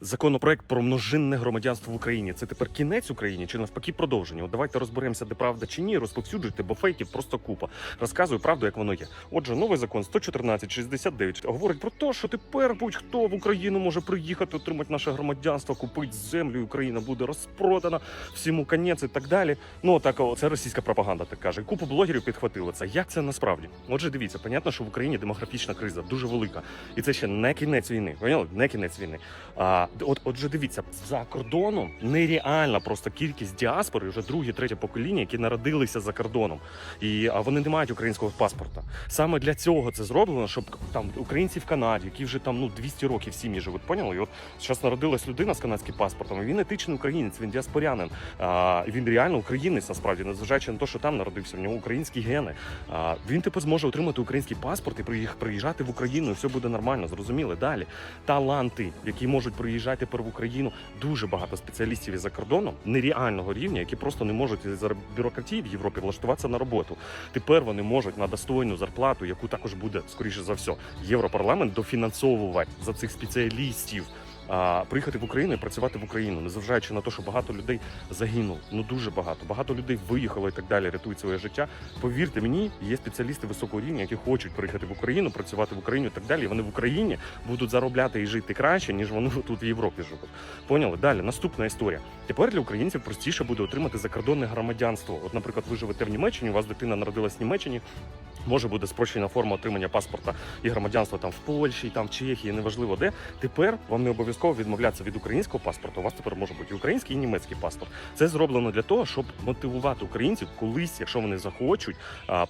Законопроект про множинне громадянство в Україні це тепер кінець Україні чи навпаки продовження? От давайте розберемося, де правда чи ні. Розповсюджуйте, бо фейків просто купа. Розказую правду, як воно є. Отже, новий закон 114.69 говорить про те, що тепер будь-хто в Україну може приїхати, отримати наше громадянство, купити землю. Україна буде розпродана, всьому конець і так далі. Ну так це російська пропаганда, так каже. Купу блогерів підхватили це. Як це насправді? Отже, дивіться, понятно, що в Україні демографічна криза дуже велика, і це ще не кінець війни. Поняли? Не кінець війни. А, от, отже, дивіться, за кордоном нереальна просто кількість діаспори, вже друге, третє покоління, які народилися за кордоном, і а вони не мають українського паспорта. Саме для цього це зроблено, щоб там українці в Канаді, які вже там ну 200 років сім'ї живуть. Поняли? І от зараз народилась людина з канадським паспортом. Він етичний українець, він діаспорянин. А, він реально українець, насправді, незважаючи на те, що там народився, в нього українські гени. А, він типу зможе отримати український паспорт і приїжджати в Україну, і все буде нормально. Зрозуміли далі таланти, які можуть приїжджати тепер в Україну. Дуже багато спеціалістів із за кордоном нереального рівня, які просто не можуть із-за бюрократії в Європі влаштуватися на роботу. Тепер вони можуть на достойну зарплату, яку також буде скоріше за все, європарламент дофінансовувати за цих спеціалістів. Приїхати в Україну і працювати в Україну, незважаючи на те, що багато людей загинуло. Ну дуже багато. Багато людей виїхало і так далі, рятують своє життя. Повірте мені, є спеціалісти високого рівня, які хочуть приїхати в Україну, працювати в Україні і так далі. Вони в Україні будуть заробляти і жити краще, ніж вони тут в Європі живуть. Поняли? Далі наступна історія. Тепер для українців простіше буде отримати закордонне громадянство. От, наприклад, ви живете в Німеччині, у вас дитина народилась в Німеччині. Може буде спрощена форма отримання паспорта і громадянства там в Польщі, там в Чехії, неважливо де. Тепер вам не обов'язково відмовлятися від українського паспорту. У вас тепер може бути і український і німецький паспорт. Це зроблено для того, щоб мотивувати українців колись, якщо вони захочуть,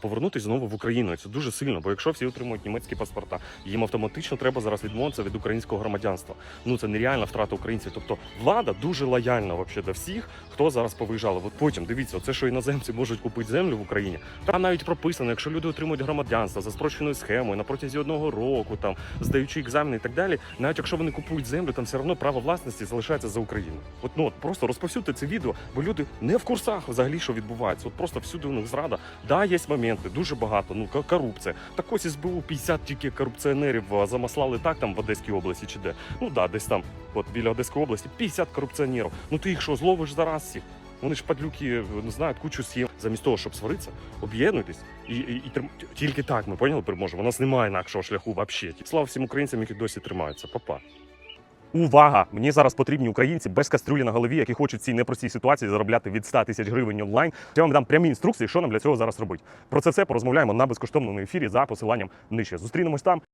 повернутися знову в Україну. Це дуже сильно. Бо якщо всі отримують німецькі паспорта, їм автоматично треба зараз відмовитися від українського громадянства. Ну це нереальна втрата українців. Тобто влада дуже лояльна вообще до всіх, хто зараз повиїжджали. От потім дивіться, це що іноземці можуть купити землю в Україні. Там навіть прописано, якщо люди отримують громадянство за спрощеною схемою на протязі одного року, там здаючи екзамени і так далі. Навіть якщо вони купують землю, там все одно право власності залишається за Україною. От ну от просто розповсюдьте це відео, бо люди не в курсах взагалі, що відбувається. От просто всюди у них зрада. Да, є моменти, дуже багато. Ну корупція. Так ось СБУ 50 тільки корупціонерів замаслали так там в Одеській області чи де. Ну да, десь там, от біля Одеської області, 50 корупціонерів. Ну ти їх що, зловиш зараз всіх? Вони ж падлюки не знають кучу схем. Замість того, щоб сваритися, об'єднуйтесь і, і, і тільки так ми поняли, переможемо. У нас немає інакшого шляху взагалі. Слава всім українцям, які досі тримаються. Па-па. Увага! Мені зараз потрібні українці без кастрюлі на голові, які хочуть в цій непростій ситуації заробляти від 100 тисяч гривень онлайн. Я вам дам прямі інструкції, що нам для цього зараз робити. Про це все порозмовляємо на безкоштовному ефірі за посиланням нижче. Зустрінемось там.